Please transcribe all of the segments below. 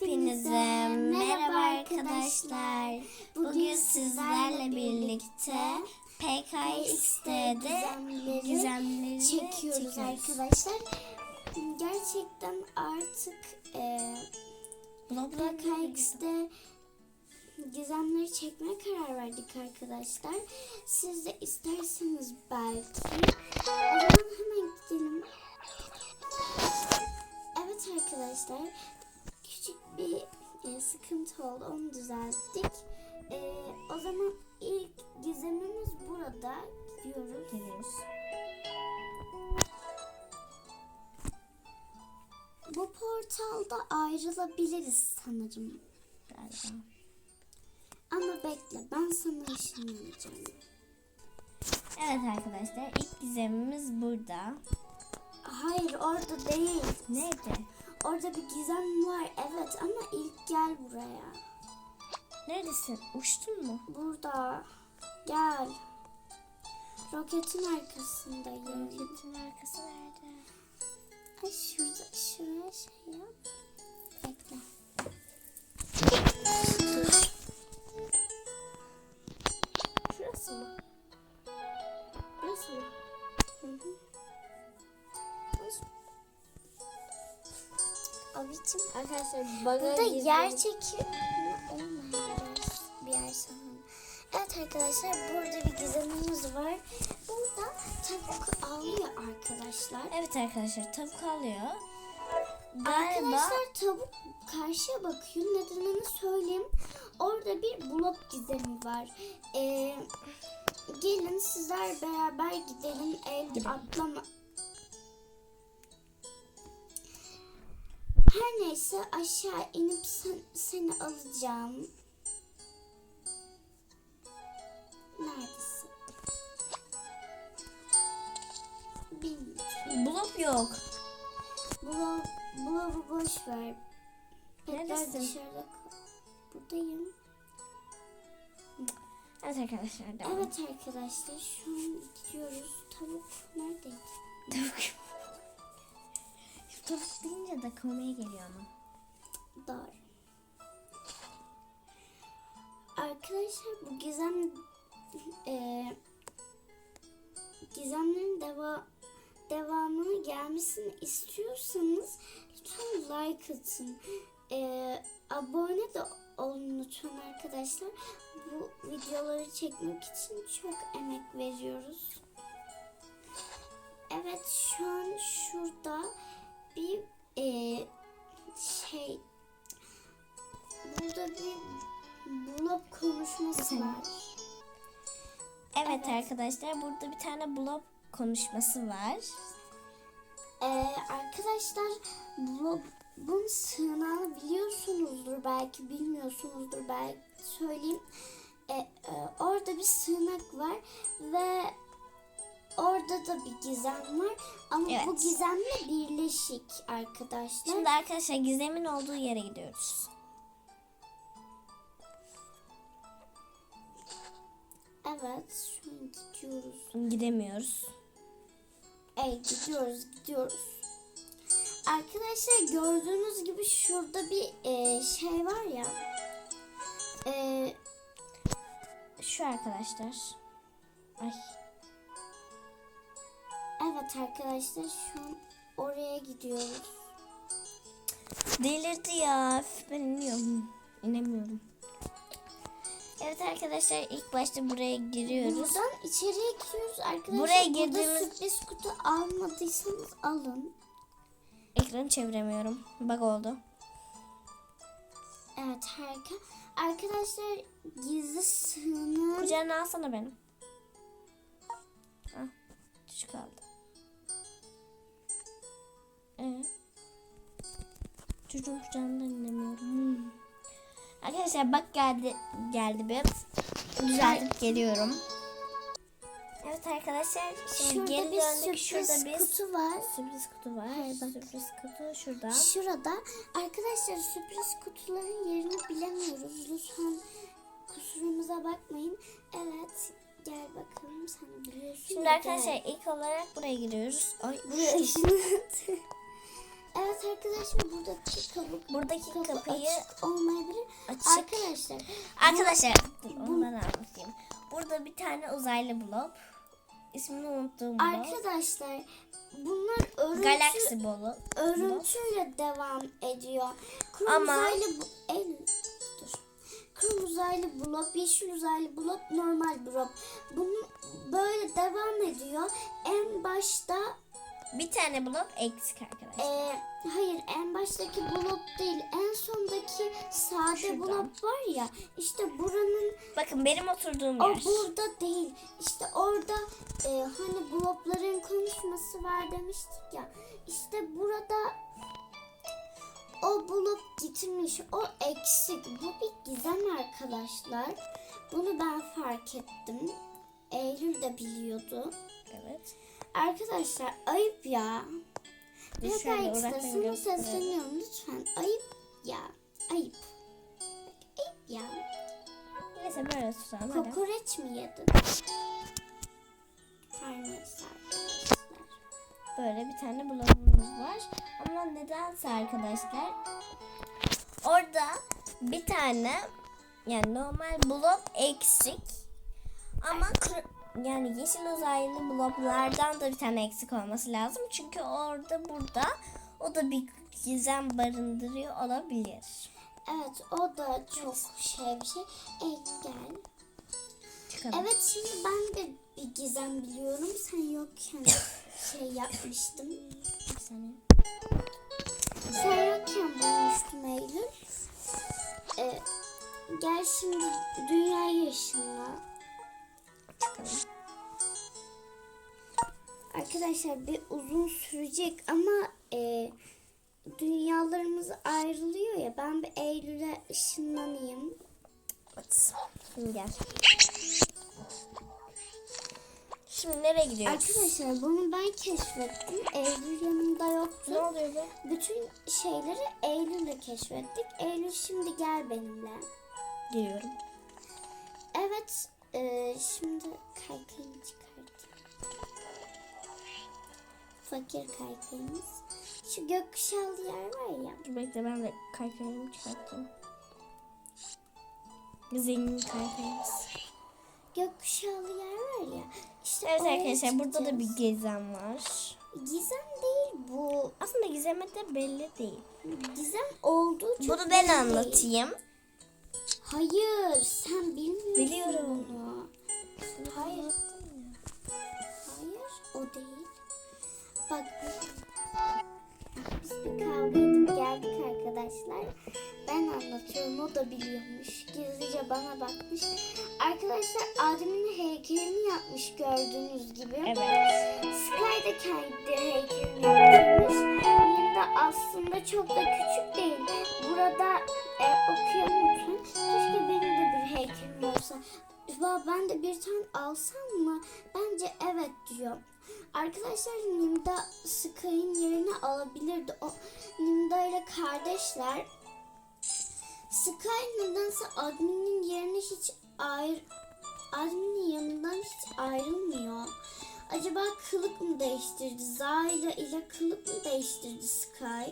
Hepinize merhaba arkadaşlar. Bugün sizlerle birlikte PKX'de gizemleri gizemleri çekiyoruz çekiyoruz. arkadaşlar. Gerçekten artık e, PKX'de gizemleri çekmeye karar verdik arkadaşlar. Siz de isterseniz belki. O zaman hemen gidelim. Evet arkadaşlar. Bir e, sıkıntı oldu. Onu düzelttik. E, o zaman ilk gizemimiz burada. Gidiyoruz. Gidiyoruz. Bu portalda ayrılabiliriz sanırım. Galiba. Ama bekle ben sana ışınlanacağım. Evet arkadaşlar ilk gizemimiz burada. Hayır orada değil. Nerede? Orada bir gizem var evet ama ilk gel buraya. Neredesin? Uçtun mu? Burada. Gel. Roketin arkasındayım. Roketin arkası nerede? Ay şurada şuraya şey yap. Bekle. Şurası mı? Abicim Arkadaşlar bana Burada yer çeki olmayan bir yer, yer sanırım. Evet arkadaşlar burada bir gizemimiz var. Burada tavuk ağlıyor arkadaşlar. Evet arkadaşlar tavuk alıyor. Galiba Arkadaşlar tavuk karşıya bakıyor. Nedenini söyleyeyim. Orada bir blok gizemi var. Ee, gelin sizler beraber gidelim. El atlama. Her neyse aşağı inip sen, seni alacağım. Neredesin? Bilmiyorum. blok yok. Blok, bloğu boş ver. Neredesin? dışarıda Buradayım. Evet arkadaşlar devam. Evet arkadaşlar şu an gidiyoruz. Tavuk neredeydi? Tavuk. Tavuk deyince de komaya geliyor ama. Doğru. Arkadaşlar bu gizem eee gizemlerin deva, devamını gelmesini istiyorsanız lütfen like atın. Eee, abone de olun lütfen arkadaşlar. Bu videoları çekmek için çok emek veriyoruz. Evet şu an şurada bir eee, şey burada bir blok konuşması var. Evet, Evet. arkadaşlar burada bir tane blog konuşması var. Ee, arkadaşlar blobun sığınağını biliyorsunuzdur belki bilmiyorsunuzdur belki söyleyeyim. Ee, e, orada bir sığınak var ve orada da bir gizem var ama Evet. bu gizemle birleşik arkadaşlar. Şimdi arkadaşlar Gizem'in olduğu yere gidiyoruz. Evet şu an gidiyoruz. Gidemiyoruz. Evet gidiyoruz gidiyoruz. Arkadaşlar gördüğünüz gibi şurada bir e, şey var ya. E, Şu arkadaşlar. Ay. Evet arkadaşlar şu an oraya gidiyoruz. Delirdi ya. Ben iniyorum. İnemiyorum. Evet arkadaşlar ilk başta buraya giriyoruz. Buradan içeriye giriyoruz arkadaşlar. Buraya Burada girdiğimiz- sürpriz kutu almadıysanız alın. Ekranı çeviremiyorum. Bak oldu. Evet harika. Arkadaşlar gizli sığınağı Kucağına alsana benim. Ah, küçük kaldı. Ee, çocuğun kucağından inemiyorum. Hmm. Arkadaşlar bak geldi geldi bir. Düzeltip geliyorum. Evet arkadaşlar şimdi şurada geri bir döndük. sürpriz Şurada bir kutu var. sürpriz kutu var. Hayır, bak. Sürpriz kutu şurada. Şurada arkadaşlar sürpriz kutuların yerini bilemiyoruz. Lütfen kusurumuza bakmayın. Evet gel bakalım sen biliyorsun. Şimdi da arkadaşlar gel. ilk olarak buraya giriyoruz. Ay ışınlandı. Evet arkadaşlar buradaki kapı, Buradaki kapı kapıyı açık olmayabilir. açık. Arkadaşlar Arkadaşlar dur, onu ben anlatayım. Burada bir tane uzaylı blob. İsmini unuttuğum blob. arkadaşlar bunlar örüntü, Galaxy blob. örüntüyle devam ediyor. Kırmızı Ama- uzaylı bu el dur. Kırmızı uzaylı blok, yeşil uzaylı blok, normal blok. Bunun böyle devam ediyor. En başta Bir tane blob eksik arkadaşlar. e, hayır en baştaki blok değil en sondaki sade Şuradan. blok var ya işte buranın Bakın benim oturduğum o yer. burada değil işte orada e, hani blokların konuşması var demiştik ya işte burada o blok gitmiş o eksik bu bir gizem arkadaşlar bunu ben fark ettim Eylül de biliyordu Evet. Arkadaşlar ayıp ya. Sana gösterelim. sesleniyorum lütfen. Ayıp ya. Ayıp. Ayıp ya. Neyse böyle tutalım. Kokoreç mi yedin? Her neyse arkadaşlar. Böyle bir tane blobumuz var. Ama nedense arkadaşlar orada bir tane yani normal blob eksik ama yani yeşil uzaylı bloblardan da bir tane eksik olması lazım. Çünkü orada burada o da bir gizem barındırıyor olabilir. Evet o da çok şey bir şey. Ey gel. Çıkalım. Evet şimdi ben de bir gizem biliyorum. Sen yokken şey yapmıştım. Saniye. Sen yokken bulmuştum Eylül. Ee, gel şimdi dünya ışınla. Arkadaşlar bir uzun sürecek ama e, dünyalarımız ayrılıyor ya. Ben bir Eylül'e ışınlanayım. Şimdi gel. Şimdi nereye gidiyoruz? Arkadaşlar bunu ben keşfettim. Eylül yanımda ne yoktu. oluyor be? Bütün şeyleri Eylül'le keşfettik. Eylül şimdi gel benimle. Geliyorum. Evet. E, şimdi kaykayımı çıkartayım. Fakir kaykayımız. Şu gökkuşağlı yer var ya. Dur bekle ben de kaykayımı çıkarttım. Zengin kaykayımız. gökkuşağlı yer var ya. İşte Evet arkadaşlar burada da bir gizem var. gizem değil bu. Aslında gizemi de belli değil. Gizem olduğu çok Bunu ben belli değil. Hayır, sen bilmiyorsun Biliyorum. bunu. Hayır. Hayır, o değil. Bak biz bir kavga edip geldik arkadaşlar. Ben anlatıyorum, o da biliyormuş. Gizlice bana bakmış. Arkadaşlar Adem'in heykelini yapmış gördüğünüz gibi. Evet. Sky da kendi heykelini yaptırmış. Linda aslında çok da küçük değil. Burada e, okuyalım. Keşke benim de bir heykelim olsa. Acaba ben de bir tane alsam mı? Bence evet diyor. Arkadaşlar Linda Sky'ın yerini alabilirdi. O Linda ile kardeşler. Sky nedense adminin yerine hiç ayrı adminin yanından hiç ayrılmıyor. Acaba kılık mı değiştirdi? Zayla ile kılık mı değiştirdi Sky?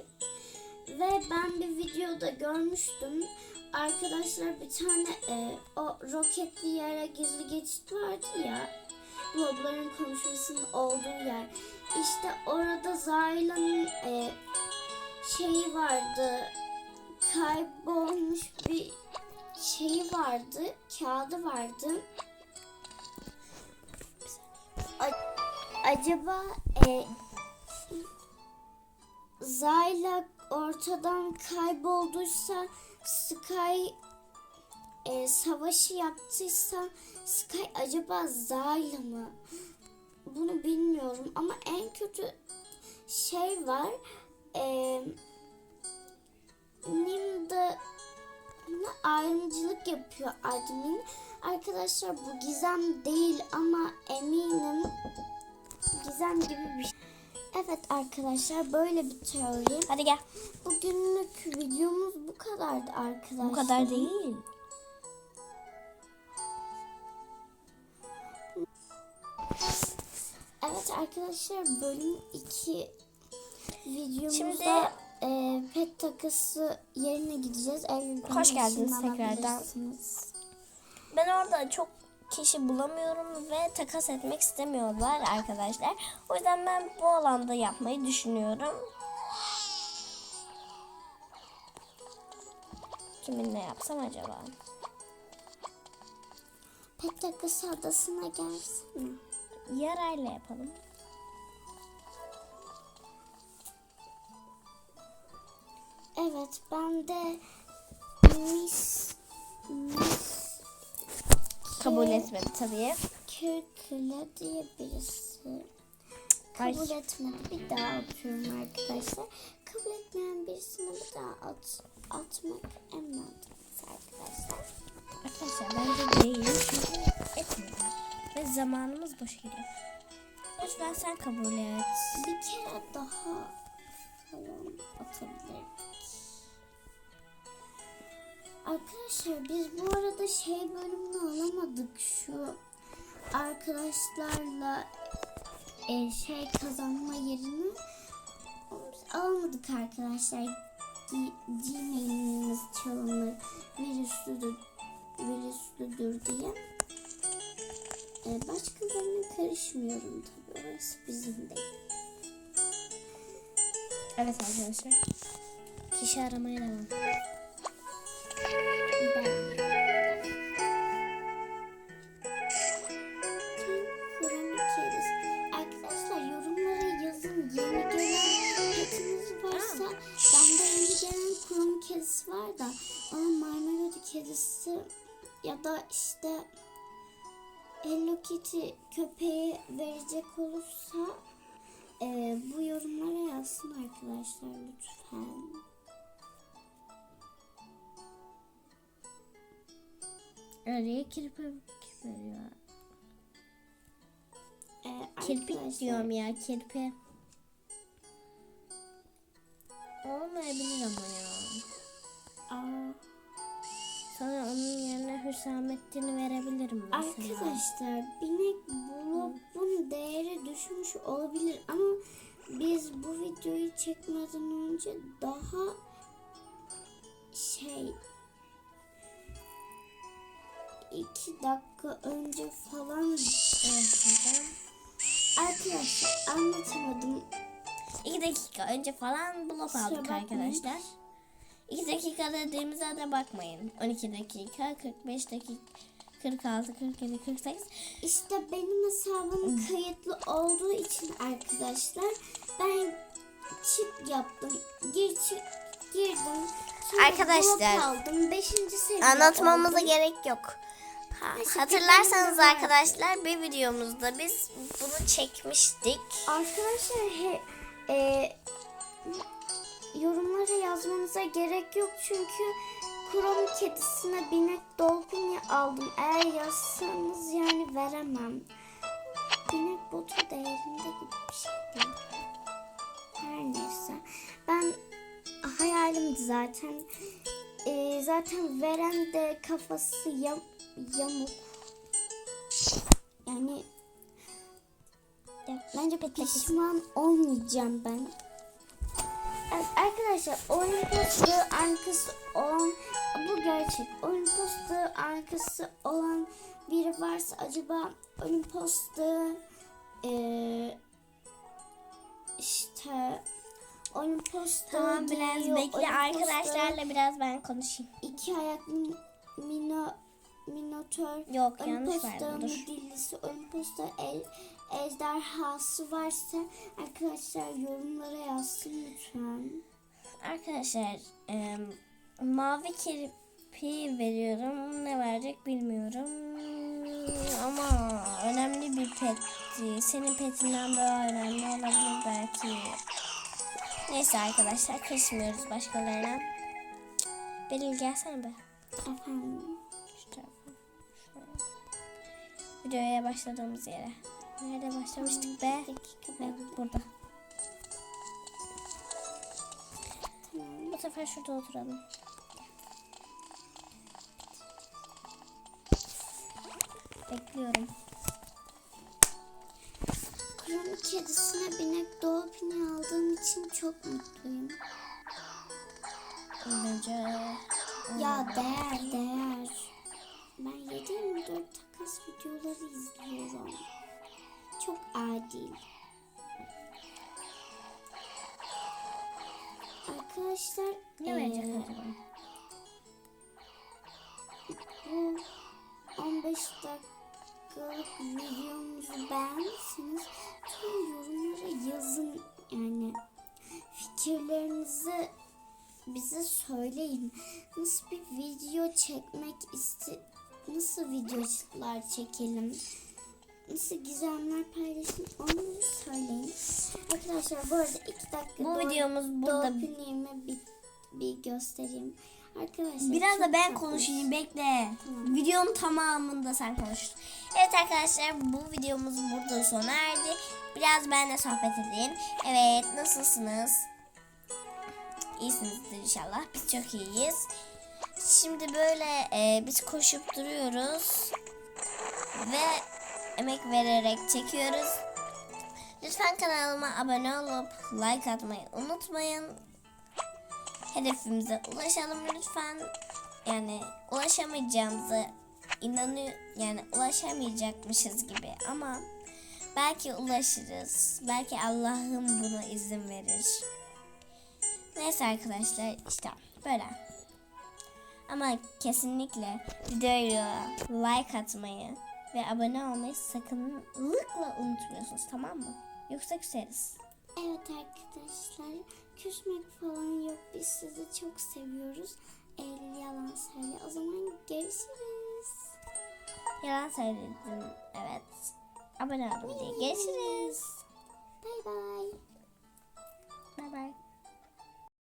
Ve ben bir videoda görmüştüm. Arkadaşlar bir tane e, o roketli yere gizli geçit vardı ya. Blobların konuşmasının olduğu yer. İşte orada Zayla'nın e, şeyi vardı. Kaybolmuş bir şeyi vardı. Kağıdı vardı. A- acaba e, Zayla ortadan kaybolduysa Sky e, savaşı yaptıysa Sky acaba Zayla mı? Bunu bilmiyorum ama en kötü şey var. E, Nimda ayrımcılık yapıyor admin. Arkadaşlar bu gizem değil ama eminim gizem gibi bir şey. Evet arkadaşlar böyle bir teori. Hadi gel. Bugünlük videomuz bu kadardı arkadaşlar. Bu kadar değil. Evet arkadaşlar bölüm 2 videomuzda Şimdi- e, pet takısı yerine gideceğiz. Evin Hoş geldiniz tekrardan. Ben orada çok kişi bulamıyorum ve takas etmek istemiyorlar arkadaşlar. O yüzden ben bu alanda yapmayı düşünüyorum. Kiminle yapsam acaba? Pet takısı adasına gelsene. Yarayla yapalım. Evet ben de Miss Miss Kabul etmedi tabii. Kirkle diye birisi Ay. kabul etmedi. Bir daha atıyorum arkadaşlar. Kabul etmeyen birisine bir daha at, atmak en mantıklısı arkadaşlar. Arkadaşlar bence değil çünkü etmiyorlar. Ve zamanımız boşa gidiyor. Lütfen sen kabul et. Bir kere daha falan atabilirim. Arkadaşlar biz bu arada şey bölümünü alamadık şu arkadaşlarla e, şey kazanma yerini alamadık arkadaşlar. Gmail'imiz çalınır, virüslüdür, virüslüdür diye. E, başkalarına karışmıyorum tabii. Orası bizim değil. Evet arkadaşlar. Kişi aramaya devam. Kedisi var da ama Marmelody kedisi ya da işte Hello Kitty köpeği verecek olursa e, bu yorumlara yazsın arkadaşlar lütfen. Araya kirpi veriyor. E, Kirpik arkadaşlar- diyorum ya kirpi. Olmayabilir ama ya. Aa, Sana onun yerine Hüsamettin'i verebilirim mesela. Arkadaşlar binek bulubun değeri düşmüş olabilir ama biz bu videoyu çekmeden önce daha şey iki dakika önce falan arkadaşlar anlatamadım. İki dakika önce falan blok aldık arkadaşlar. İki dakika dediğimize de bakmayın. 12 dakika, 45 dakika, 46, 47, 48. İşte benim hesabım kayıtlı olduğu için arkadaşlar ben çip yaptım. Gir çık girdim. Sonra Arkadaşlar, blok aldım. Beşinci Anlatmamıza oldum. gerek yok. Ha, hatırlarsanız arkadaşlar bir videomuzda biz bunu çekmiştik. Arkadaşlar he, e, yorumlara yazmanıza gerek yok çünkü Krom kedisine binek dolgun aldım. Eğer yazsanız yani veremem. Binek botu değerinde gibi bir şey değil. Her neyse. Ben hayalimdi zaten. E, zaten veren de kafası yam, yamuk. Yani Ya, bence pişman olmayacağım ben. Evet, arkadaşlar Olympus'ta arkası olan bu gerçek. Olympus'ta arkası olan biri varsa acaba Olympus'ta eee işte Olympus'ta Tamam biraz bekle arkadaşlarla biraz ben konuşayım. iki ayak min, mino, minotör Yok yanlış Olympus'ta verdim dur. midillisi, Olympus'ta el, ejderhası varsa arkadaşlar yorumlara yazsın lütfen. Arkadaşlar e, mavi kirpi veriyorum. Ne verecek bilmiyorum. Ama önemli bir petti. Senin petinden daha önemli olabilir belki. Neyse arkadaşlar karışmıyoruz başkalarına. Beril gelsene be. Efendim. Videoya başladığımız yere. Nerede başlamıştık be? Evet, burada. Bu sefer şurada oturalım. Bekliyorum. Kur'an'ın kedisine binek dolpini aldığım için çok mutluyum. Bence Ya değer değer. Ben 7-24 takas videoları izliyorum. Çok adil. Arkadaşlar ne verecek eee, acaba? bu 15 dakikalık videomuzu beğendiyseniz tüm yorumlara yazın yani fikirlerinizi bize söyleyin. Nasıl bir video çekmek iste nasıl videolar çekelim? Nasıl gizemler paylaşın onları söyleyin. Arkadaşlar bu arada iki dakika Bu videomuz burada. Dolphin'imi bir, bir göstereyim. Arkadaşlar Biraz da ben konuşayım bekle. Tamam. Videonun tamamında sen konuş. Evet arkadaşlar bu videomuz burada sona erdi. Biraz ben de sohbet edeyim. Evet nasılsınız? İyisinizdir inşallah. Biz çok iyiyiz. Şimdi böyle e, biz koşup duruyoruz. Ve emek vererek çekiyoruz. Lütfen kanalıma abone olup like atmayı unutmayın. Hedefimize ulaşalım lütfen. Yani ulaşamayacağımıza inanıyor yani ulaşamayacakmışız gibi ama belki ulaşırız. Belki Allah'ım buna izin verir. Neyse arkadaşlar işte böyle. Ama kesinlikle videoya like atmayı ve abone olmayı sakınlıkla unutmuyorsunuz tamam mı? Yoksa küseriz. Evet arkadaşlar küsmek falan yok. Biz sizi çok seviyoruz. Eylül yalan söyle. O zaman görüşürüz. Yalan söyledim evet. Abone olun diye. Görüşürüz. Bay bay. Bye bye.